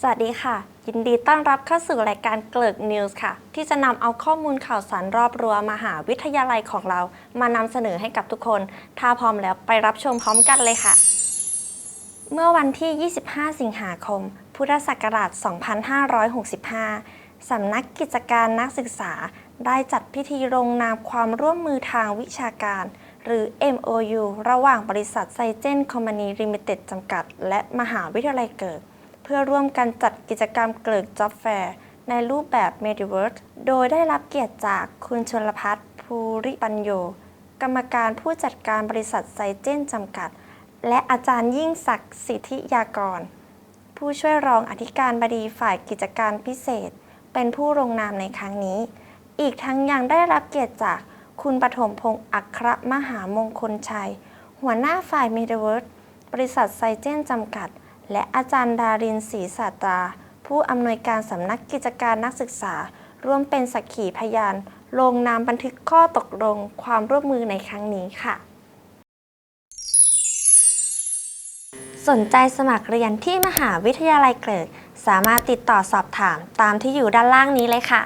สวัสดีค่ะ ยินดีต้อนรับเข้าสู่รายการเกลิกนิวส์ค่ะ ที่จะนำเอาข้อมูลข่าวสารรอบรั้วมหาวิทยาลัยของเรา มานำเสนอให้กับทุกคน ถ้าพร้อมแล้วไปรับชมพร้อมกันเลยค่ะ เมื่อวันที่ 25 สิงหาคม พุทธศักราช 2565 สำนักกิจการนักศึกษา ได้จัดพิธีลงนามความร่วมมือทางวิชาการหรือ MOU ระหว่างบริษัทไซเจนคอมมานีลิมิเต็ดจำกัด และมหาวิทยาลัยเกิด เพื่อร่วมกันจัดกิจกรรมเกิดจ็อบแฟร์ในรูปแบบ m e d i v e r s e โดยได้รับเกียรติจากคุณชลพัฒน์ภูริปัญโย กรรมการผู้จัดการบริษัทไซเจนจำกัด และอาจารย์ยิ่งศักดิ์สิทธิยากร ผู้ช่วยรองอธิการบดีฝ่ายกิจการพิเศษ เป็นผู้ลงนามในครั้งนี้ อีกทั้งยังได้รับเกียรติจากคุณปฐมพงศ์อัครมหามงคลชัย หัวหน้าฝ่ายเมเดเวิร์ดบริษัทไซเจนจำกัด และอาจารย์ดารินศรีสาตรา ผู้อำนวยการสำนักกิจการนักศึกษา ร่วมเป็นสักขีพยาน ลงนามบันทึกข้อตกลงความร่วมมือในครั้งนี้ค่ะ สนใจสมัครเรียนที่มหาวิทยาลัยเกริก สามารถติดต่อสอบถามตามที่อยู่ด้านล่างนี้เลยค่ะ